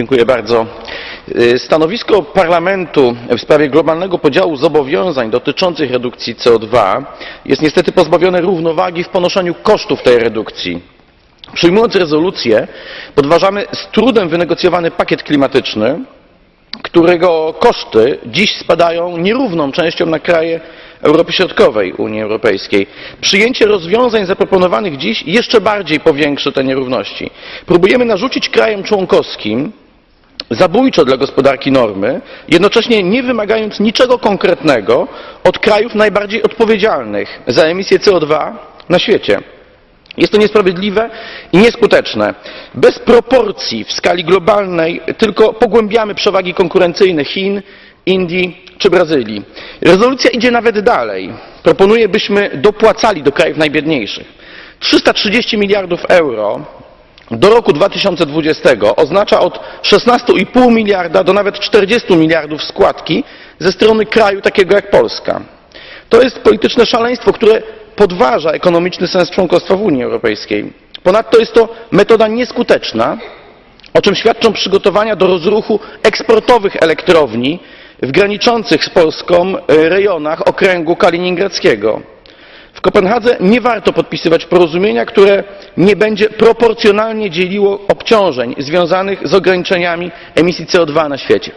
Dziękuję bardzo. Y, Stanowisko Parlamentu w sprawie globalnego podziału zobowiązań dotyczących redukcji CO2 jest niestety pozbawione równowagi w ponoszeniu kosztów tej redukcji. Przyjmując rezolucję, podważamy z trudem wynegocjowany pakiet klimatyczny, którego koszty dziś spadają nierówną częścią na kraje Europy Środkowej Unii Europejskiej. Przyjęcie rozwiązań zaproponowanych dziś jeszcze bardziej powiększy te nierówności. Próbujemy narzucić krajom członkowskim zabójcze dla gospodarki normy, jednocześnie nie wymagając niczego konkretnego od krajów najbardziej odpowiedzialnych za emisję CO2 na świecie. Jest to niesprawiedliwe i nieskuteczne. Bez proporcji w skali globalnej tylko pogłębiamy przewagi konkurencyjne Chin, Indii czy Brazylii. Rezolucja idzie nawet dalej. Proponuje, byśmy dopłacali do krajów najbiedniejszych. 330 miliardów euro do roku 2020 oznacza od 16,5 miliarda do nawet 40 miliardów składki ze strony kraju takiego jak Polska. To jest polityczne szaleństwo, które podważa ekonomiczny sens członkostwa w Unii Europejskiej. Ponadto jest to metoda nieskuteczna, o czym świadczą przygotowania do rozruchu eksportowych elektrowni w graniczących z Polską e, rejonach okręgu kaliningradzkiego. W Kopenhadze nie warto podpisywać porozumienia, które nie będzie proporcjonalnie dzieliło obciążeń związanych z ograniczeniami emisji CO2 na świecie.